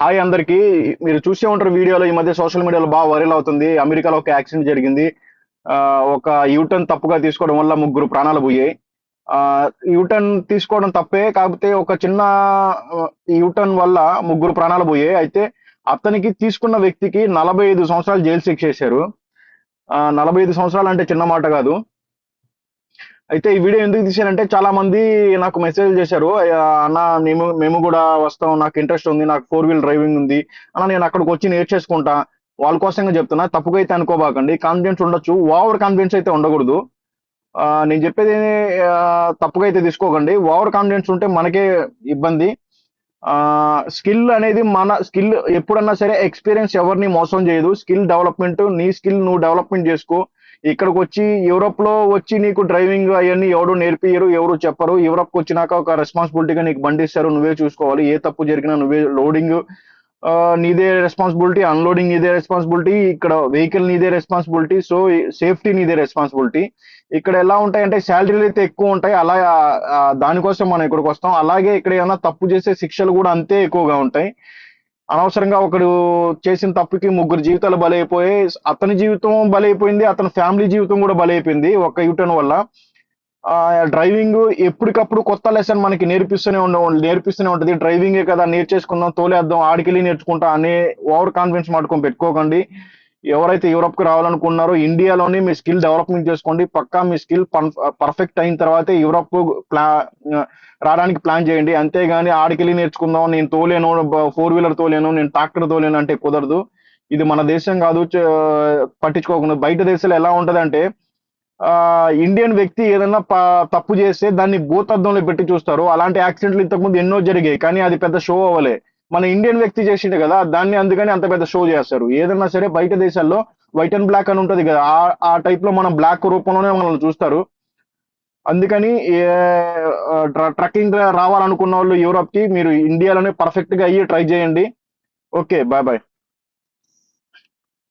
Hi అందరికి. మీరు చూసే ఉంటారు వీడియోలో ఈ మధ్య సోషల్ మీడియాలో బాగా వైరల్ అవుతుంది. అమెరికాలో ఒక యాక్సిడెంట్ జరిగింది. ఒక యూటర్న్ తప్పుగా తీసుకోవడం వల్ల ముగ్గురు ప్రాణాలు పోయాయి. యూటర్న్ తీసుకోవడం తప్పే కాకపోతే ఒక చిన్న యూటర్న్ వల్ల ముగ్గురు ప్రాణాలు పోయాయి. అయితే అతనికి తీసుకున్న వ్యక్తికి నలభై ఐదు సంవత్సరాలు జైలు శిక్ష వేశారు. నలభై ఐదు సంవత్సరాలు అంటే చిన్న మాట కాదు. అయితే ఈ వీడియో ఎందుకు తీశానంటే చాలా మంది నాకు మెసేజ్ చేశారు అన్న మేము మేము కూడా వస్తాం నాకు ఇంట్రెస్ట్ ఉంది నాకు ఫోర్ వీల్ డ్రైవింగ్ ఉంది అన్న నేను అక్కడికి వచ్చి నేర్చేసుకుంటా వాళ్ళ కోసంగా చెప్తున్నా తప్పుగా అయితే అనుకోబాకండి కాన్ఫిడెన్స్ ఉండొచ్చు ఓవర్ కాన్ఫిడెన్స్ అయితే ఉండకూడదు నేను చెప్పేది తప్పుగా అయితే తీసుకోకండి ఓవర్ కాన్ఫిడెన్స్ ఉంటే మనకే ఇబ్బంది స్కిల్ అనేది మన స్కిల్ ఎప్పుడన్నా సరే ఎక్స్పీరియన్స్ ఎవరిని మోసం చేయదు స్కిల్ డెవలప్మెంట్ నీ స్కిల్ నువ్వు డెవలప్మెంట్ చేసుకో ఇక్కడికి వచ్చి యూరోప్లో వచ్చి నీకు డ్రైవింగ్ అవన్నీ ఎవరు నేర్పియరు ఎవరు చెప్పరు. యూరోప్కి వచ్చినాక ఒక రెస్పాన్సిబిలిటీగా నీకు బండి ఇస్తారు నువ్వే చూసుకోవాలి. ఏ తప్పు జరిగినా నువ్వే లోడింగ్ నీదే రెస్పాన్సిబిలిటీ అన్లోడింగ్ నీదే రెస్పాన్సిబిలిటీ ఇక్కడ వెహికల్ నీదే రెస్పాన్సిబిలిటీ సో సేఫ్టీ నీదే రెస్పాన్సిబిలిటీ ఇక్కడ ఎలా ఉంటాయంటే శాలరీలు అయితే ఎక్కువ ఉంటాయి. అలా దానికోసం మనం ఇక్కడికి వస్తాం. అలాగే ఇక్కడ ఏమైనా తప్పు చేసే శిక్షలు కూడా అంతే ఎక్కువగా ఉంటాయి. అనవసరంగా ఒకడు చేసిన తప్పుకి ముగ్గురు జీవితాలు బలైపోయాయి అతని జీవితం బలైపోయింది అతని ఫ్యామిలీ జీవితం కూడా బలైపోయింది ఒక యూటర్న్ వల్ల. డ్రైవింగ్ ఎప్పటికప్పుడు కొత్త లెసన్ మనకి నేర్పిస్తూనే ఉండ నేర్పిస్తూనే ఉంటుంది. డ్రైవింగే కదా నేర్చేసుకుందాం తోలేద్దాం ఆడికెళ్ళి నేర్చుకుంటా అనే ఓవర్ కాన్ఫిడెన్స్ మాటుకొని పెట్టుకోకండి. ఎవరైతే యూరోప్కి రావాలనుకున్నారో ఇండియాలోనే మీ స్కిల్ డెవలప్మెంట్ చేసుకోండి. పక్కా మీ స్కిల్ పర్ఫెక్ట్ అయిన తర్వాతే యూరోప్ ప్లా రావడానికి ప్లాన్ చేయండి. అంతేగాని ఆడికెళ్ళి నేర్చుకుందాం. నేను తోలేను ఫోర్ వీలర్ తోలేను నేను ట్రాక్టర్ తోలేను అంటే కుదరదు. ఇది మన దేశం కాదు పట్టించుకోకుండా. బయట దేశాలు ఎలా ఉంటదంటే ఇండియన్ వ్యక్తి ఏదైనా ప- తప్పు చేస్తే దాన్ని భూతద్దంలో పెట్టి చూస్తారు. అలాంటి యాక్సిడెంట్లు ఇంతకుముందు ఎన్నో జరిగాయి. కానీ అది పెద్ద షో అవ్వలే. మన ఇండియన్ వ్యక్తి చేసిండే కదా దాన్ని అందుకని అంత పెద్ద షో చేస్తారు. ఏదైనా సరే బయట దేశాల్లో వైట్ అండ్ బ్లాక్ అని ఉంటది కదా ఆ ఆ టైప్లో మనం బ్లాక్ రూపంలోనే మనల్ని చూస్తారు. అందుకని ట్రక్కింగ్ రావాలనుకున్న వాళ్ళు యూరోప్కి మీరు ఇండియాలోనే పర్ఫెక్ట్గా అయ్యి ట్రై చేయండి. Okay bye bye